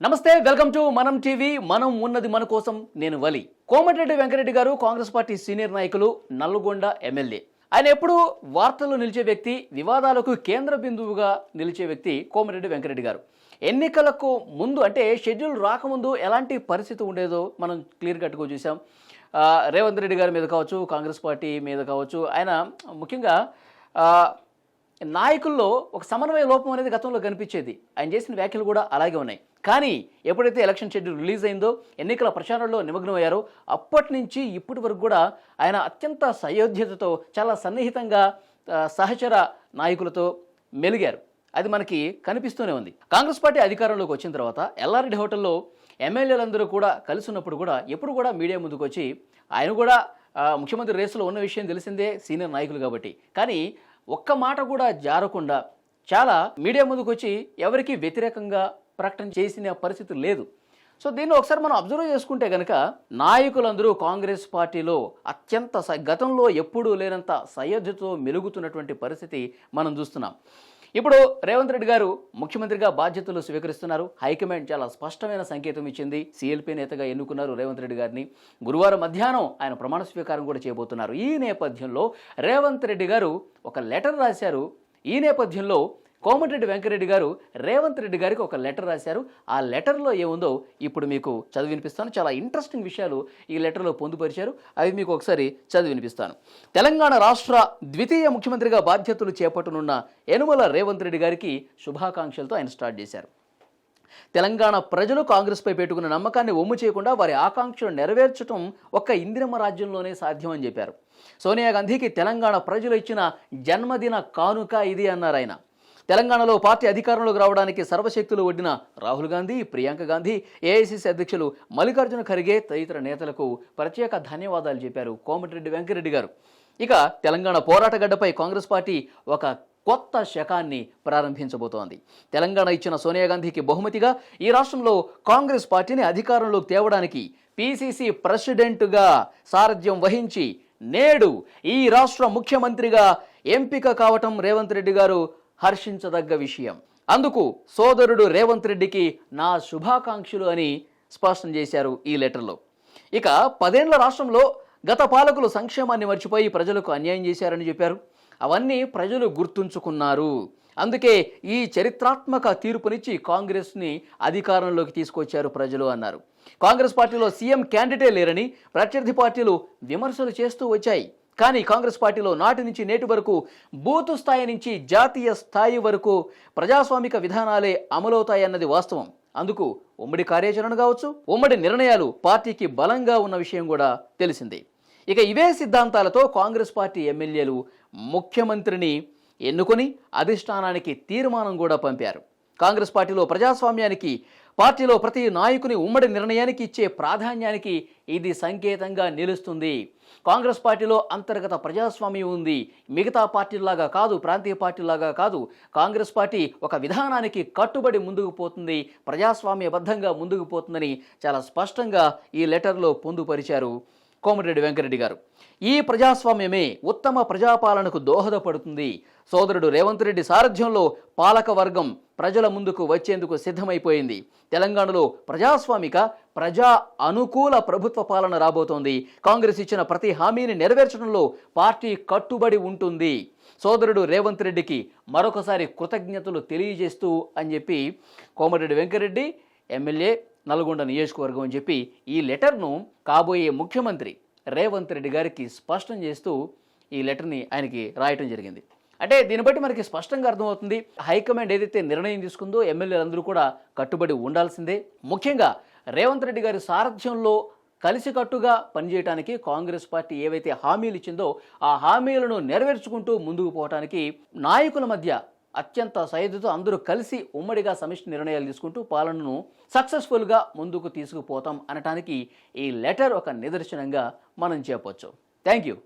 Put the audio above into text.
నమస్తే welcome to మనం TV. మనం ఉన్నది మన కోసం నేను వలి. కోమటిరెడ్డి వెంకరెడ్డి గారు కాంగ్రెస్ పార్టీ సీనియర్ నాయకులు నల్గొండ ఎమ్మెల్యే. ఆయన ఎప్పుడూ వార్తల్లో నిలిచే వ్యక్తి వివాదాలకు కేంద్ర బిందువుగా నిలిచే వ్యక్తి కోమటిరెడ్డి వెంకరెడ్డి గారు. ఎన్నికలకు ముందు అంటే షెడ్యూల్ రాకముందు ఎలాంటి పరిస్థితి ఉండేదో మనం క్లియర్ కట్గా చూసాం రేవంత్ రెడ్డి గారి మీద కావచ్చు కాంగ్రెస్ పార్టీ మీద కావచ్చు. ఆయన ముఖ్యంగా నాయకుల్లో ఒక సమన్వయ లోపం అనేది గతంలో కనిపించేది. ఆయన చేసిన వ్యాఖ్యలు కూడా అలాగే ఉన్నాయి. కానీ ఎప్పుడైతే ఎలక్షన్ షెడ్యూల్ రిలీజ్ అయిందో ఎన్నికల ప్రచారంలో నిమగ్నమయ్యారో అప్పటి నుంచి ఇప్పటి వరకు కూడా ఆయన అత్యంత సయోధ్యతతో చాలా సన్నిహితంగా సహచర నాయకులతో మెలిగారు. అది మనకి కనిపిస్తూనే ఉంది. కాంగ్రెస్ పార్టీ అధికారంలోకి వచ్చిన తర్వాత ఎల్ఆర్డి హోటల్లో ఎమ్మెల్యేలందరూ కూడా కలిసి ఉన్నప్పుడు కూడా ఎప్పుడు కూడా మీడియా ముందుకు వచ్చి ఆయన కూడా ముఖ్యమంత్రి రేసులో ఉన్న విషయం తెలిసిందే సీనియర్ నాయకులు కాబట్టి. కానీ ఒక్క మాట కూడా జారకుండా చాలా మీడియా ముందుకు వచ్చి ఎవరికి వ్యతిరేకంగా ప్రకటన చేసిన పరిస్థితి లేదు. సో దీన్ని ఒకసారి మనం అబ్జర్వ్ చేసుకుంటే కనుక నాయకులందరూ కాంగ్రెస్ పార్టీలో అత్యంత స- గతంలో ఎప్పుడూ లేనంత సయోధ్యతో మెలుగుతున్నటువంటి పరిస్థితి మనం చూస్తున్నాం. ఇప్పుడు రేవంత్ రెడ్డి గారు ముఖ్యమంత్రిగా బాధ్యతలు స్వీకరిస్తున్నారు. హైకమాండ్ చాలా స్పష్టమైన సంకేతం ఇచ్చింది. సిఎల్పి నేతగా ఎన్నుకున్నారు రేవంత్ రెడ్డి గారిని. గురువారం మధ్యాహ్నం ఆయన ప్రమాణ స్వీకారం కూడా చేయబోతున్నారు. ఈ నేపథ్యంలో రేవంత్ రెడ్డి గారు ఒక లెటర్ రాశారు. ఈ నేపథ్యంలో కోమటిరెడ్డి వెంకరెడ్డి గారు రేవంత్ రెడ్డి గారికి ఒక లెటర్ రాశారు. ఆ లెటర్లో ఏముందో ఇప్పుడు మీకు చదివి వినిపిస్తాను. చాలా ఇంట్రెస్టింగ్ విషయాలు ఈ లెటర్లో పొందుపరిచారు. అవి మీకు ఒకసారి చదివి వినిపిస్తాను. తెలంగాణ రాష్ట్ర ద్వితీయ ముఖ్యమంత్రిగా బాధ్యతలు చేపట్టనున్న యనుమల రేవంత్ రెడ్డి గారికి శుభాకాంక్షలతో ఆయన స్టార్ట్ చేశారు. తెలంగాణ ప్రజలు కాంగ్రెస్పై పెట్టుకున్న నమ్మకాన్ని ఒమ్ము చేయకుండా వారి ఆకాంక్షలు నెరవేర్చడం ఒక్క ఇందిరమ్మ రాజ్యంలోనే సాధ్యం అని చెప్పారు. సోనియా గాంధీకి తెలంగాణ ప్రజలు ఇచ్చిన జన్మదిన కానుక ఇది అన్నారు ఆయన. తెలంగాణలో పార్టీ అధికారంలోకి రావడానికి సర్వశక్తులు ఒడ్డిన రాహుల్ గాంధీ ప్రియాంక గాంధీ ఏఐసిసి అధ్యక్షులు మల్లికార్జున ఖర్గే తదితర నేతలకు ప్రత్యేక ధన్యవాదాలు చెప్పారు కోమటిరెడ్డి వెంకరెడ్డి గారు. ఇక తెలంగాణ పోరాట గడ్డపై కాంగ్రెస్ పార్టీ ఒక కొత్త శకాన్ని ప్రారంభించబోతోంది. తెలంగాణ ఇచ్చిన సోనియా గాంధీకి బహుమతిగా ఈ రాష్ట్రంలో కాంగ్రెస్ పార్టీని అధికారంలోకి తేవడానికి పిసిసి ప్రెసిడెంట్గా సారథ్యం వహించి నేడు ఈ రాష్ట్ర ముఖ్యమంత్రిగా ఎంపిక కావటం రేవంత్ రెడ్డి గారు హర్షించదగ్గ విషయం. అందుకు సోదరుడు రేవంత్ రెడ్డికి నా శుభాకాంక్షలు అని స్పష్టం చేశారు ఈ లెటర్లో. ఇక పదేండ్ల రాష్ట్రంలో గత పాలకులు సంక్షేమాన్ని మర్చిపోయి ప్రజలకు అన్యాయం చేశారని చెప్పారు. అవన్నీ ప్రజలు గుర్తుంచుకున్నారు. అందుకే ఈ చరిత్రాత్మక తీర్పునిచ్చి కాంగ్రెస్ని అధికారంలోకి తీసుకొచ్చారు ప్రజలు అన్నారు. కాంగ్రెస్ పార్టీలో సీఎం క్యాండిడేట్ లేరని ప్రత్యర్థి పార్టీలు విమర్శలు చేస్తూ వచ్చాయి. కానీ కాంగ్రెస్ పార్టీలో నాటి నుంచి నేటి వరకు బూతు స్థాయి నుంచి జాతీయ స్థాయి వరకు ప్రజాస్వామిక విధానాలే అమలవుతాయన్నది వాస్తవం. అందుకు ఉమ్మడి కార్యాచరణ కావచ్చు ఉమ్మడి నిర్ణయాలు పార్టీకి బలంగా ఉన్న విషయం కూడా తెలిసిందే. ఇక ఇవే సిద్ధాంతాలతో కాంగ్రెస్ పార్టీ ఎమ్మెల్యేలు ముఖ్యమంత్రిని ఎన్నుకొని అధిష్టానానికి తీర్మానం కూడా పంపారు. కాంగ్రెస్ పార్టీలో ప్రజాస్వామ్యానికి పార్టీలో ప్రతి నాయకుని ఉమ్మడి నిర్ణయానికి ఇచ్చే ప్రాధాన్యానికి ఇది సంకేతంగా నిలుస్తుంది. కాంగ్రెస్ పార్టీలో అంతర్గత ప్రజాస్వామ్యం ఉంది. మిగతా పార్టీలాగా కాదు ప్రాంతీయ పార్టీలాగా కాదు. కాంగ్రెస్ పార్టీ ఒక విధానానికి కట్టుబడి ముందుకు పోతుంది ప్రజాస్వామ్యబద్ధంగా ముందుకు పోతుందని చాలా స్పష్టంగా ఈ లెటర్లో పొందుపరిచారు. కోమటిరెడ్డి వెంకరెడ్డి గారు. ఈ ప్రజాస్వామ్యమే ఉత్తమ ప్రజాపాలనకు దోహదపడుతుంది. సోదరుడు రేవంత్ రెడ్డి సారథ్యంలో పాలక వర్గం ప్రజల ముందుకు వచ్చేందుకు సిద్ధమైపోయింది. తెలంగాణలో ప్రజాస్వామిక ప్రజా అనుకూల ప్రభుత్వ పాలన రాబోతోంది. కాంగ్రెస్ ఇచ్చిన ప్రతి హామీని నెరవేర్చడంలో పార్టీ కట్టుబడి ఉంటుంది. సోదరుడు రేవంత్ రెడ్డికి మరొకసారి కృతజ్ఞతలు తెలియజేస్తూ అని చెప్పి కోమటిరెడ్డి వెంకరెడ్డి ఎమ్మెల్యే నల్గొండ నియోజకవర్గం అని చెప్పి ఈ లెటర్ను కాబోయే ముఖ్యమంత్రి రేవంత్ రెడ్డి గారికి స్పష్టం చేస్తూ ఈ లెటర్ని ఆయనకి రాయటం జరిగింది. అంటే దీన్ని బట్టి మనకి స్పష్టంగా అర్థమవుతుంది హైకమాండ్ ఏదైతే నిర్ణయం తీసుకుందో ఎమ్మెల్యేలందరూ కూడా కట్టుబడి ఉండాల్సిందే. ముఖ్యంగా రేవంత్ రెడ్డి గారి సారథ్యంలో కలిసికట్టుగా పనిచేయడానికి కాంగ్రెస్ పార్టీ ఏవైతే హామీలు ఇచ్చిందో ఆ హామీలను నెరవేర్చుకుంటూ ముందుకు పోవడానికి నాయకుల మధ్య అత్యంత సైదుతో అందరూ కలిసి ఉమ్మడిగా సమిష్టి నిర్ణయాలు తీసుకుంటూ పాలనను సక్సెస్ఫుల్గా ముందుకు తీసుకుపోతాం అనటానికి ఈ లెటర్ ఒక నిదర్శనంగా మనం చెప్పొచ్చు. Thank you